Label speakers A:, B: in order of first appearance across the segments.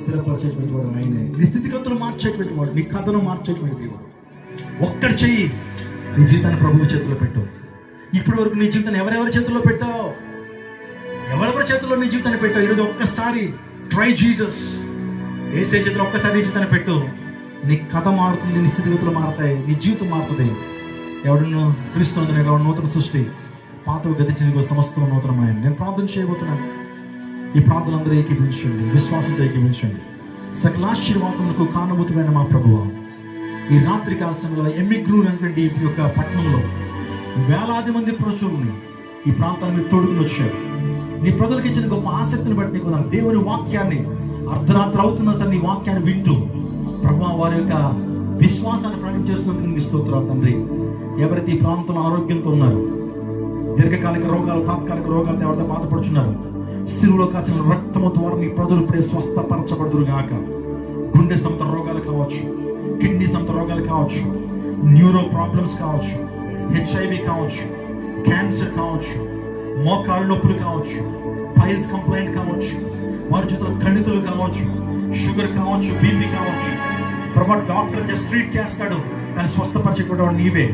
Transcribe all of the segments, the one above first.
A: స్థిరపరిచేటువంటి వాడు ఆయనే. నీ స్థితిగతులు మార్చేటువంటి వాడు నీ కథను మార్చేటువంటి దేవుడు. ఒక్కటి చెయ్యి నీ జీవితాన్ని ప్రభువు చేతిలో పెట్టు. ఇప్పటి వరకు నీ జీవితాన్ని ఎవరెవరి చేతుల్లో పెట్టావు? ఎవరెవరి చేతుల్లో నీ జీవితాన్ని పెట్టావు? ఈరోజు ఒక్కసారి ట్రై జీసస్. ఏసే చేతిలో ఒక్కసారి నీ జీవితాన్ని పెట్టు. నీ కథ మారుతుంది నీ స్థితిగతులు మారుతాయి నీ జీవితం మారుతుంది. ఎవడను క్రీస్తున్నది ఎవడు నూతన సృష్టి? పాత గతించింది సమస్తం నూతనమైన నేను ప్రార్థన చేయబోతున్నాను. ఈ ప్రార్థనలందరూ ఏకీభించండి విశ్వాసంతో ఏకీభించండి సకల ఆశీర్వాదములకు కానుభూతమైన మా ప్రభువ ఈ రాత్రి కాల సమయంలో ఎమ్మిగ్రూర్ అనేటువంటి ఈ యొక్క పట్టణంలో వేలాది మంది ప్రచురుని ఈ ప్రాంతాన్ని మీరు తోడుకుని వచ్చారు. నీ ప్రజలకు ఇచ్చిన గొప్ప ఆసక్తిని బట్టి నీకు దేవుని వాక్యాన్ని అర్ధరాత్రి అవుతున్న సరే నీ వాక్యాన్ని వింటూ ప్రభు వారి యొక్క విశ్వాసాన్ని ప్రకటన చేస్తున్నందుకు నీ స్తోత్రాలు తండ్రి. ఎవరైతే ఈ ప్రాంతంలో ఆరోగ్యంతో ఉన్నారు దీర్ఘకాలిక రోగాలు తాత్కాలిక రోగాలు ఎవరితో బాధపడుచున్నారు స్త్రీలో కాచిన రక్తము ద్వారా నీ ప్రజలు ఇప్పుడే స్వస్థపరచబడుదురు గాక. గుండె సంత రోగాలు కావచ్చు కిడ్నీ సంత రోగాలు కావచ్చు న్యూరో ప్రాబ్లమ్స్ కావచ్చు హెచ్ఐవి కావచ్చు క్యాన్సర్ కావచ్చు మోకాళ్ళ నొప్పులు కావచ్చు పైల్స్ కంప్లైంట్ కావచ్చు వారి చేతిలో కణితులు కావచ్చు షుగర్ కావచ్చు బీపీ కావచ్చు. ప్రభా డాక్టర్ జస్ట్ ట్రీట్ చేస్తాడు కానీ స్వస్థపరిచేటువంటి వాడు నీవే.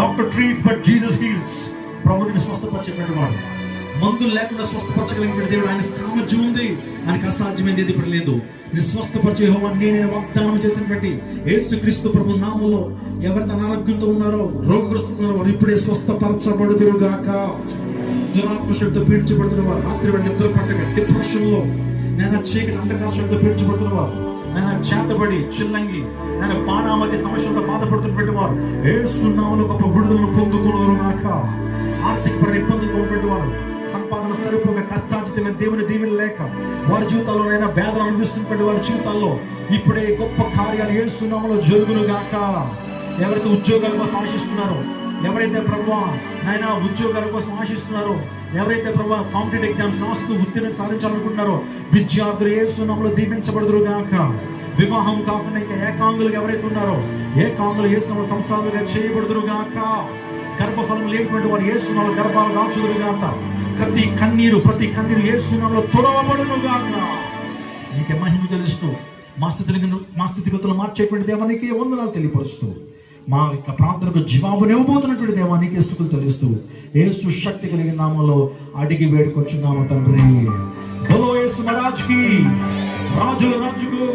A: Doctor treats but Jesus heals. ప్రభు నిన్ను స్వస్థపరిచేటువంటి వాడు. మందులు లేకుండా స్వస్థపరచగలిగినటువంటి దేవుడు ఆయన సామర్థ్యం ఉంది. ఆయనకు అసాధ్యమైనది ఏది లేదు. నీ స్వస్థపరిచే యెహోవా నేను వాగ్దానం చేసినటువంటి ఏసు క్రీస్తు ప్రభు నామంలో ఎవరిని అనారోగ్యంతో ఉన్నారో రోగగ్రస్తులు ఉన్నారో వారు ఇప్పుడే స్వస్థపరచబడుదురు గాక దురాత్మ శక్తితో పీడ్చబడుతున్న వారు రాత్రి వారు నిద్ర పట్టక డిప్రెషన్లో నేను చీకటి అంధకార శక్తితో పీడ్చబడుతున్న వారు నేను చేతబడి చిల్లంగి నేను పానామతి సమస్యలతో బాధపడుతున్నటువంటి వారు ఏ సున్నాములు గొప్ప విడుదలను పొందుకున్నారు గాక ఆర్థికపర ఇబ్బందులతో ఉన్నటువంటి వారు సంపాదన సరిపోక కష్టార్జితమైన దేవుని దీవెన లేక వారి జీవితాల్లోనైనా వేదన అనిపిస్తున్నటువంటి వారి జీవితాల్లో ఇప్పుడే గొప్ప కార్యాలు ఏ సున్నాములో జరుగును గాక ఎవరైతే ఉద్యోగాల కోసం ఆశిస్తున్నారో ఎవరైతే ప్రభా నాయన ఉద్యోగాల కోసం ఆశిస్తున్నారో ఎవరైతే ప్రభా కాంపిటేటివ్ ఎగ్జామ్స్ రాస్తూ ఉత్తీర్ణ సాధించాలనుకుంటున్నారో విద్యార్థులు ఏ సున్నాములో గాక వివాహం కాకుండా ఇంకా ఏకాంగులుగా ఎవరైతే ఉన్నారో ఏకాంగులు ఏ సున్నాములు సంసారాలుగా చేయబడుదురు గాక గర్భఫలం లేనటువంటి వారు ఏ గర్భాలు దాచుదురు గాక ప్రతి కన్నీరు ప్రతి కన్నీరు ఏ తొడవబడును గాక నీకే మహిమ చెల్లిస్తూ మా స్థితిని మా స్థితిగతులు మార్చేటువంటి దేవానికి వందనాలు తెలియపరుస్తూ మా యొక్క ప్రార్థనకు జవాబుని ఇవ్వబోతున్నటువంటి దేవానికి స్థుతులు తెలుస్తూ ఏసు శక్తి కలిగిన నామంలో అడిగి వేడుకొచ్చున్నాము తండ్రి. బలో యేసు మహారాజ్కి రాజుల రాజుకు.